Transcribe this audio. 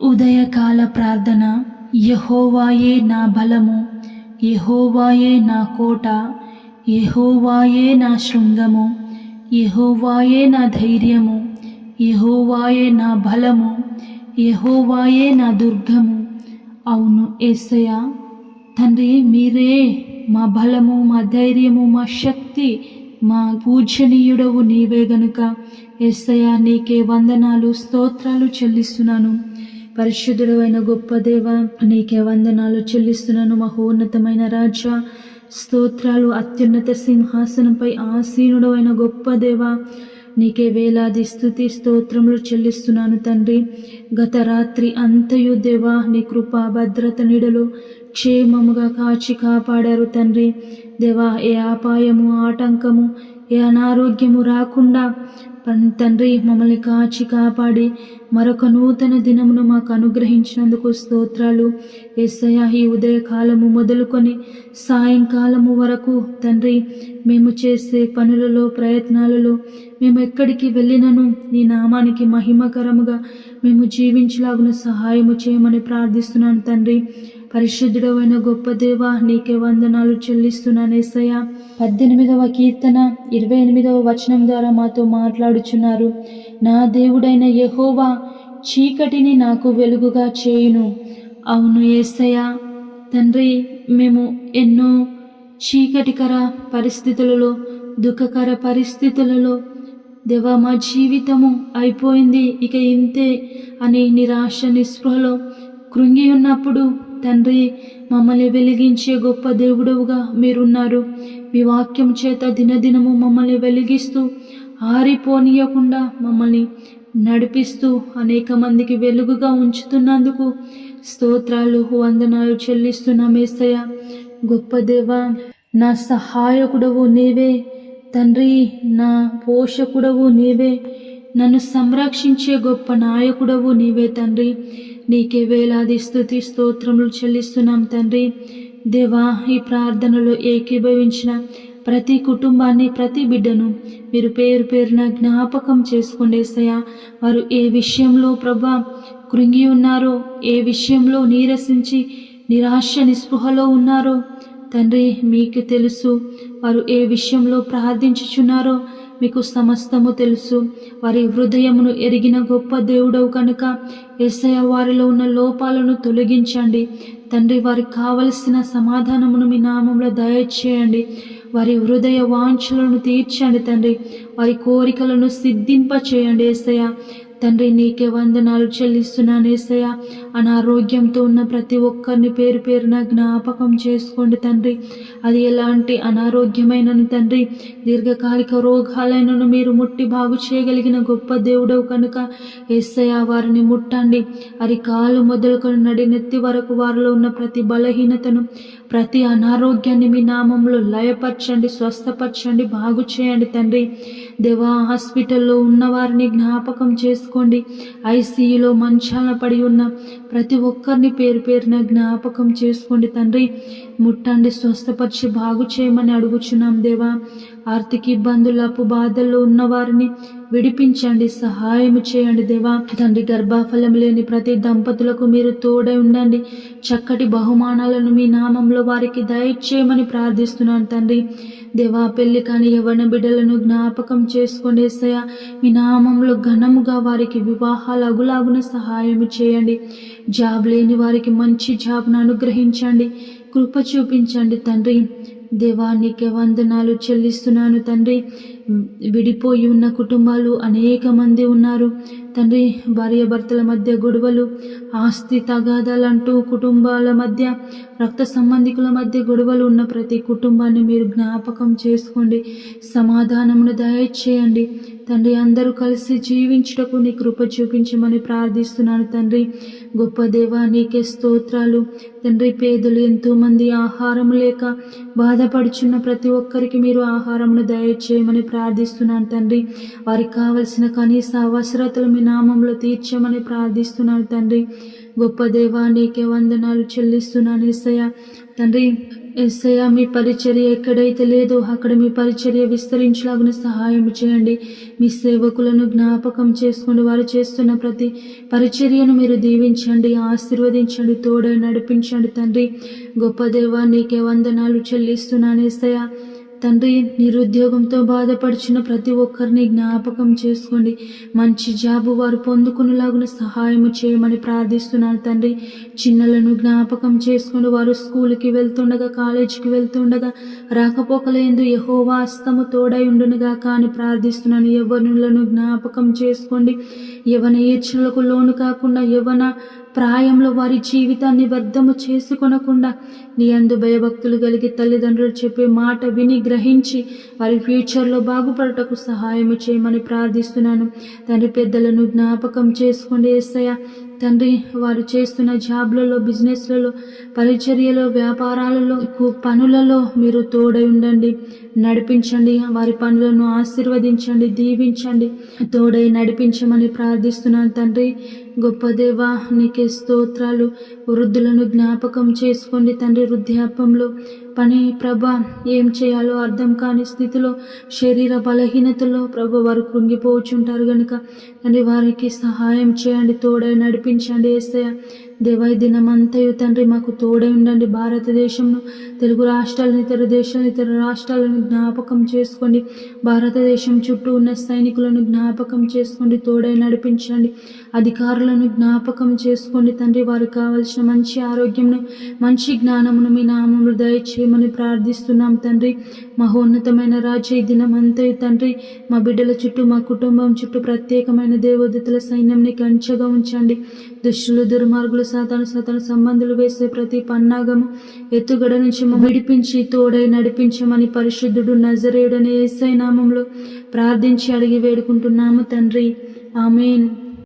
ఉదయకాల ప్రార్థన యహోవాయే నా బలము యహోవాయే నా కోట యహోవాయే నా శృంగము యహోవాయే నా ధైర్యము యహోవాయే నా బలము యహోవాయే నా దుర్గము. అవును ఏసయ తండ్రి మీరే మా బలము మా ధైర్యము మా శక్తి మా పూజనీయుడవు నీవే గనుక. ఎస్సయ నీకే వందనాలు స్తోత్రాలు చెల్లిస్తున్నాను. పరిశుద్ధుడైన గొప్ప దేవ నీకే వందనాలు చెల్లిస్తున్నాను మహోన్నతమైన రాజా. స్తోత్రాలు అత్యున్నత సింహాసనంపై ఆసీనుడైన గొప్ప దేవ నీకే వేలాది స్థుతి స్తోత్రములు చెల్లిస్తున్నాను తండ్రి. గత రాత్రి అంతయు దేవా నీ కృప భద్రత నీడలు క్షేమముగా కాచి కాపాడారు తండ్రి. దేవా ఏ అపాయము ఆటంకము ఏ అనారోగ్యము రాకుండా తండ్రి మమ్మల్ని కాచి కాపాడి మరొక నూతన దినమును మాకు అనుగ్రహించినందుకు స్తోత్రాలు. ఎస్ఐ ఈ ఉదయకాలము మొదలుకొని సాయంకాలము వరకు తండ్రి మేము చేసే పనులలో ప్రయత్నాలలో మేము ఎక్కడికి వెళ్ళినను నీ నామానికి మహిమకరముగా మేము జీవించలాగున సహాయము చేయమని ప్రార్థిస్తున్నాను తండ్రి. పరిశుద్ధుడమైన గొప్ప దేవ నీకే వందనాలు చెల్లిస్తున్నాను ఏసయ్య పద్దెనిమిదవ కీర్తన ఇరవై ఎనిమిదవ వచనం ద్వారా మాతో మాట్లాడుచున్నారు. నా దేవుడైన యహోవా చీకటిని నాకు వెలుగుగా చేయును. అవును ఏసయ్య తండ్రి మేము ఎన్నో చీకటికర పరిస్థితులలో దుఃఖకర పరిస్థితులలో దేవా మా జీవితము అయిపోయింది. ఇక ఇంతే అని నిరాశ నిస్పృహలో కృంగి ఉన్నప్పుడు తండ్రి మమ్మల్ని వెలిగించే గొప్ప దేవుడవుగా మీరున్నారు. మీ వాక్యం చేత దినదినము మమ్మల్ని వెలిగిస్తూ ఆరిపోనీయకుండా మమ్మల్ని నడిపిస్తూ అనేక మందికి వెలుగుగా ఉంచుతున్నందుకు స్తోత్రాలు వందనాలు చెల్లిస్తున్న మేస్తయ్య గొప్ప దేవ నా సహాయకుడవు నీవే. తండ్రి నా పోషకుడవు నీవే. నన్ను సంరక్షించే గొప్ప నాయకుడవు నీవే తండ్రి. నీకే వేలాది స్థుతి స్తోత్రములు చెల్లిస్తున్నాం తండ్రి. దేవా ఈ ప్రార్థనలో ఏకీభవించిన ప్రతి కుటుంబాన్ని ప్రతి బిడ్డను మీరు పేరు పేరున జ్ఞాపకం చేసుకోండి వారు ఏ విషయంలో ప్రభా కృంగి ఉన్నారో ఏ విషయంలో నీరసించి నిరాశ నిస్పృహలో ఉన్నారో తండ్రి మీకు తెలుసు వారు ఏ విషయంలో ప్రార్థించుచున్నారో మీకు సమస్తము తెలుసు. వారి హృదయమును ఎరిగిన గొప్ప దేవుడవు కనుక ఎస్ఐ వారిలో ఉన్న లోపాలను తొలగించండి. తండ్రి వారికి కావలసిన సమాధానమును మీ నామంలో దయచేయండి. వారి హృదయ వాంఛలను తీర్చండి తండ్రి. వారి కోరికలను సిద్ధింప చేయండి ఏసయ్య. తండ్రి నీకే వందనాలు చెల్లిస్తున్నాను ఏసయ్య. అనారోగ్యంతో ఉన్న ప్రతి ఒక్కరిని పేరు పేరున జ్ఞాపకం చేసుకోండి తండ్రి. అది ఎలాంటి అనారోగ్యమైనను తండ్రి? దీర్ఘకాలిక రోగాలైనను మీరు ముట్టి బాగు చేయగలిగిన గొప్ప దేవుడవు కనుక ఏసయ్య వారిని ముట్టండి. అది కాలు మొదలుకొని నడినెత్తి వరకు వారిలో ఉన్న ప్రతి బలహీనతను ప్రతి అనారోగ్యాన్ని మీ నామంలో లయపరచండి స్వస్థపరచండి బాగు చేయండి తండ్రి. దేవా హాస్పిటల్లో ఉన్న వారిని జ్ఞాపకం చేసుకోండి ఐసీయూలో మంచాలను పడి ఉన్న ప్రతి ఒక్కరిని పేరు పేరున జ్ఞాపకం చేసుకోండి తండ్రి. ముట్టండి స్వస్థపరిచి బాగు చేయమని అడుగుచున్నాం దేవా. ఆర్థిక ఇబ్బందులు అప్పు బాధల్లో ఉన్న వారిని విడిపించండి సహాయం చేయండి దేవా. తండ్రి గర్భఫలం లేని ప్రతి దంపతులకు మీరు తోడై ఉండండి. చక్కటి బహుమానాలను మీ నామంలో వారికి దయచేయమని ప్రార్థిస్తున్నాను తండ్రి. దేవా పెళ్ళి కాని యవన బిడ్డలను జ్ఞాపకం చేసుకోండి ఏసయ్య. మీ నామంలో ఘనముగా వారికి వివాహాలు అగులాగున సహాయం చేయండి. జాబ్ లేని వారికి మంచి జాబ్ను అనుగ్రహించండి. కృప చూపించండి తండ్రి. దేవానికి వందనాలు చెల్లిస్తున్నాను తండ్రి. విడిపోయి ఉన్న కుటుంబాలు అనేక మంది ఉన్నారు. తండ్రి భార్య భర్తల మధ్య గొడవలు ఆస్తి తగాదాలంటూ కుటుంబాల మధ్య రక్త సంబంధికుల మధ్య గొడవలు ఉన్న ప్రతి కుటుంబాన్ని మీరు జ్ఞాపకం చేసుకోండి. సమాధానమును దయచేయండి. తండ్రి అందరూ కలిసి జీవించుటకు నీ కృప చూపించమని ప్రార్థిస్తున్నాను తండ్రి. గొప్ప దేవా నీకే స్తోత్రాలు. తండ్రి పేదలు ఎంతోమంది ఆహారం లేక బాధపడుచున్న ప్రతి ఒక్కరికి మీరు ఆహారమును దయచేయమని ప్రార్థిస్తున్నాను తండ్రి. వారికి కావలసిన కనీస అవసరతలు మీ నామంలో తీర్చమని ప్రార్థిస్తున్నాను తండ్రి. గొప్ప దేవా నీకే వందనాలు చెల్లిస్తున్నాను ఎస్సయ్య తండ్రి ఎస్సయ్య మీ పరిచర్య ఎక్కడైతే లేదో అక్కడ మీ పరిచర్య విస్తరించలాగిన సహాయం చేయండి. మీ సేవకులను జ్ఞాపకం చేసుకోండి. వారు చేస్తున్న ప్రతి పరిచర్యను మీరు దీవించండి ఆశీర్వదించండి తోడై నడిపించండి తండ్రి. గొప్ప దేవా నీకే వందనాలు చెల్లిస్తున్నాను ఎస్సయ్య తండ్రి నిరుద్యోగంతో బాధపడుచున్న ప్రతి ఒక్కరిని జ్ఞాపకం చేసుకోండి. మంచి జాబు వారు పొందుకునేలాగున సహాయం చేయమని ప్రార్థిస్తున్నాను తండ్రి. చిన్నలను జ్ఞాపకం చేసుకోండి. వారు స్కూల్కి వెళ్తుండగా కాలేజీకి వెళ్తుండగా రాకపోకలేందు యహోవా అస్తము తోడై ఉండునుగా కానీ ప్రార్థిస్తున్నాను. ఎవరిలను జ్ఞాపకం చేసుకోండి. యవన ఈర్చలకు లోను కాకుండా యవన ప్రాయంలో వారి జీవితాన్ని వ్యర్థము చేసుకొనకుండా నీ అందు భయభక్తులు కలిగి తల్లిదండ్రులు చెప్పే మాట విని గ్రహించి వారి ఫ్యూచర్లో బాగుపడటకు సహాయం చేయమని ప్రార్థిస్తున్నాను. తండ్రి పెద్దలను జ్ఞాపకం చేసుకోండి ఏసయ్య. తండ్రి వారు చేస్తున్న జాబ్లలో బిజినెస్లలో పరిచర్యలో వ్యాపారాలలో పనులలో మీరు తోడై ఉండండి. నడిపించండి వారి పనులను ఆశీర్వదించండి దీవించండి. తోడై నడిపించమని ప్రార్థిస్తున్నాను తండ్రి. గొప్ప దేవా నీకే స్తోత్రాలు. వృద్ధులను జ్ఞాపకం చేసుకోండి తండ్రి వృద్ధాపంలో పని ప్రభ ఏం చేయాలో అర్థం కాని స్థితిలో శరీర బలహీనతలో ప్రభ వారు కృంగిపోచుంటారు కనుక తండ్రి వారికి సహాయం చేయండి తోడై నడిపించండి ఏసయ్య. దేవాయి దినమంతయు తండ్రి మాకు తోడై ఉండండి. భారతదేశంను తెలుగు రాష్ట్రాలను ఇతర దేశాలను ఇతర రాష్ట్రాలను జ్ఞాపకం చేసుకోండి. భారతదేశం చుట్టూ ఉన్న సైనికులను జ్ఞాపకం చేసుకోండి. తోడై నడిపించండి. అధికారులను జ్ఞాపకం చేసుకోండి. తండ్రి వారికి కావలసిన మంచి ఆరోగ్యంను మంచి జ్ఞానమును మీ నామములు దయచేయమని ప్రార్థిస్తున్నాం తండ్రి. మహోన్నతమైన రాజు ఈ దినమంతయు తండ్రి మా బిడ్డల చుట్టూ మా కుటుంబం చుట్టూ ప్రత్యేకమైన దేవదూతల సైన్యంని కంచగా ఉంచండి. దుష్టులు దుర్మార్గులు సాతాను సాతాను సంబంధులు వేసే ప్రతి పన్నాగము ఎత్తుగడ నుంచి విడిపించి తోడై నడిపించమని పరిశుద్ధుడు నజరేయుడనే ఏసై నామంలో ప్రార్థించి అడిగి వేడుకుంటున్నాము తండ్రి. ఆమెన్.